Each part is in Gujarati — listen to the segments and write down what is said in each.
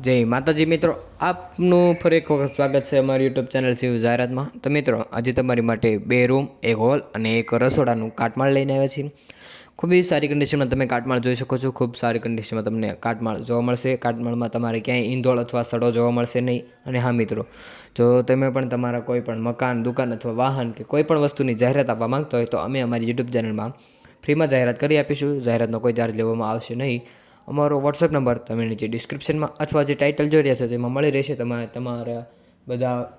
જય માતાજી મિત્રો, આપનું ફરી એક વખત સ્વાગત છે અમારી યુટ્યુબ ચેનલ શિવ જાહેરાતમાં. તો મિત્રો, આજે તમારી માટે બે રૂમ, એક હોલ અને એક રસોડાનું કાટમાળ લઈને આવ્યા છીએ. ખૂબ જ સારી કન્ડિશનમાં તમે કાટમાળ જોઈ શકો છો. ખૂબ સારી કન્ડિશનમાં તમને કાટમાળ જોવા મળશે. કાટમાળમાં તમારે ક્યાંય ઈંધોળ અથવા સડો જોવા મળશે નહીં. અને હા મિત્રો, જો તમે પણ તમારા કોઈ પણ મકાન, દુકાન અથવા વાહન કે કોઈ પણ વસ્તુની જાહેરાત આપવા માંગતા હોય તો અમે અમારી યુટ્યુબ ચેનલમાં ફ્રીમાં જાહેરાત કરી આપીશું. જાહેરાતનો કોઈ ચાર્જ લેવામાં આવશે નહીં. અમારો વોટ્સએપ નંબર તમે નીચે ડિસ્ક્રિપ્શનમાં અથવા જે ટાઇટલ જોઈ રહ્યા છો તેમાં મળી રહેશે. તમારે તમારા બધા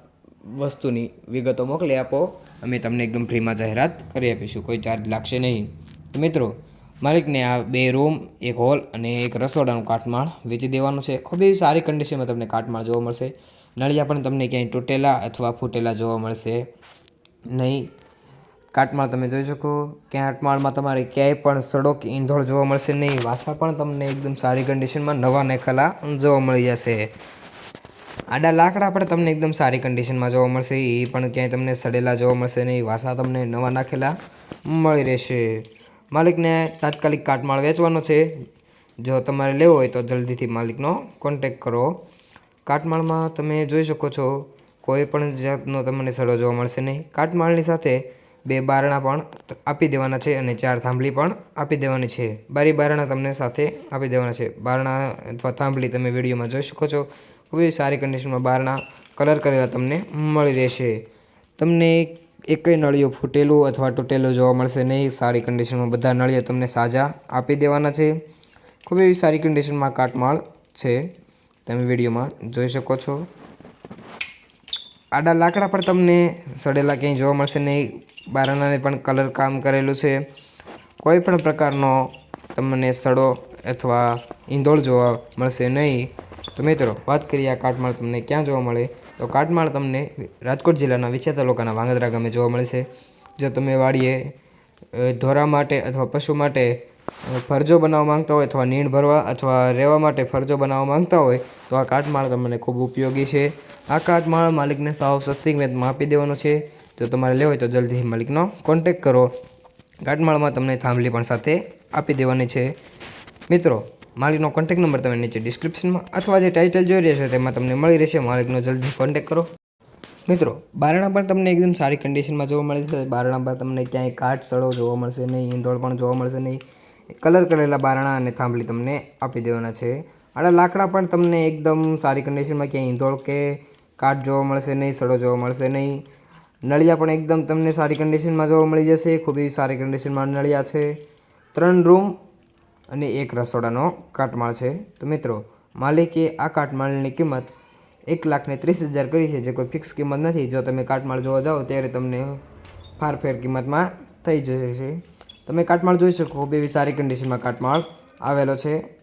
વસ્તુની વિગતો મોકલી આપો. અમે તમને એકદમ ફ્રીમાં જાહેરાત કરી આપીશું. કોઈ ચાર્જ લાગશે નહીં. તો મિત્રો, માલિકને આ બે રૂમ એક હોલ અને એક રસોડાનું કાટમાળ વેચી દેવાનું છે. ખૂબ એવી સારી કન્ડિશનમાં તમને કાટમાળ જોવા મળશે. નળિયા પણ તમને ક્યાંય તૂટેલા અથવા ફૂટેલા જોવા મળશે નહીં. કાટમાળ તમે જોઈ શકો. કે કાટમાળમાં તમારે ક્યાંય પણ સડો કે ઈંધોળ જોવા મળશે નહીં. વાસા પણ તમને એકદમ સારી કન્ડિશનમાં નવા નાખેલા જોવા મળી જશે. આડા લાકડા પણ તમને એકદમ સારી કન્ડિશનમાં જોવા મળશે. એ પણ ક્યાંય તમને સડેલા જોવા મળશે નહીં. વાસા તમને નવા નાખેલા મળી રહેશે. માલિકને તાત્કાલિક કાટમાળ વેચવાનો છે. જો તમારે લેવો હોય તો જલ્દીથી માલિકનો કોન્ટેક કરો. કાટમાળમાં તમે જોઈ શકો છો. કોઈ પણ જાતનો તમને સડો જોવા મળશે નહીં. કાટમાળની સાથે બે બારણા પણ આપી દેવાના છે અને ચાર થાંભલી પણ આપી દેવાની છે. બારી બારણા તમને સાથે આપી દેવાના છે. બારણા અથવા થાંભલી તમે વિડીયોમાં જોઈ શકો છો. ખૂબ સારી કન્ડિશનમાં બારણા કલર કરેલા તમને મળી રહેશે. તમને એકય નળિયો ફૂટેલું અથવા તૂટેલું જોવા મળશે નહીં. સારી કન્ડિશનમાં બધા નળિયા તમને સાજા આપી દેવાના છે. ખૂબ એવી સારી કન્ડિશનમાં કાટમાળ છે. તમે વિડીયોમાં જોઈ શકો છો. આડા લાકડા પણ તમને સડેલા ક્યાંય જોવા મળશે નહીં. બારણાને પણ કલર કામ કરેલું છે. કોઈ પણ પ્રકારનો તમને સડો અથવા ઈંધોળ જોવા મળશે નહીં. તો મિત્રો, વાત કરીએ આ કાટમાળ તમને ક્યાં જોવા મળે? તો કાટમાળ તમને રાજકોટ જિલ્લાના વિછા તાલુકાના વાંગદરા ગામે જોવા મળશે જો તમે વાડીએ ઢોરા માટે અથવા પશુ માટે ફરજો બનાવવા માંગતા હોય અથવા નીણ ભરવા અથવા રહેવા માટે ફરજો બનાવવા માંગતા હોય, તો આ કાટમાળ તમને ખૂબ ઉપયોગી છે. આ કાટમાળ માલિકને સાવ સસ્તી કિંમતમાં આપી દેવાનો છે. જો તમારે લેવો હોય તો જલ્દી માલિકનો કોન્ટેક કરો. કાટમાળમાં તમને થાંભલી પણ સાથે આપી દેવાની છે. મિત્રો, માલિકનો કોન્ટેક નંબર તમે નીચે ડિસ્ક્રિપ્શનમાં અથવા જે ટાઇટલ જોઈ રહ્યા છો તેમાં તમને મળી રહેશે. માલિકનો જલ્દી કોન્ટેક કરો. મિત્રો, બારણા પણ તમને એકદમ સારી કન્ડિશનમાં જોવા મળે છે. બારણા પર તમને ક્યાંય કાટ સડો જોવા મળશે નહીં ઈંધોળ પણ જોવા મળશે નહીં. કલર કરેલા બારણા અને થાંભલી તમને આપી દેવાના છે. આડા લાકડા પણ તમને એકદમ સારી કન્ડિશનમાં ક્યાંય ઈંધોળ કે કાટ જોવા મળશે નહીં, સડો જોવા મળશે નહીં. નળિયા પણ એકદમ તમને સારી કન્ડિશનમાં જોવા મળી જશે. ખૂબ એવી સારી કન્ડિશનમાં નળિયા છે. ત્રણ રૂમ અને એક રસોડાનો કાટમાળ છે. તો મિત્રો, માલિકે આ કાટમાળની કિંમત એક લાખને ત્રીસ હજાર કરી છે, જે કોઈ ફિક્સ કિંમત નથી. જો તમે કાટમાળ જોવા જાઓ, ત્યારે તમને ફારફેર કિંમતમાં થઈ જશે. તમે કાટમાળ જોઈ શકો, ખૂબ એવી સારી કન્ડિશનમાં કાટમાળ આવેલો છે.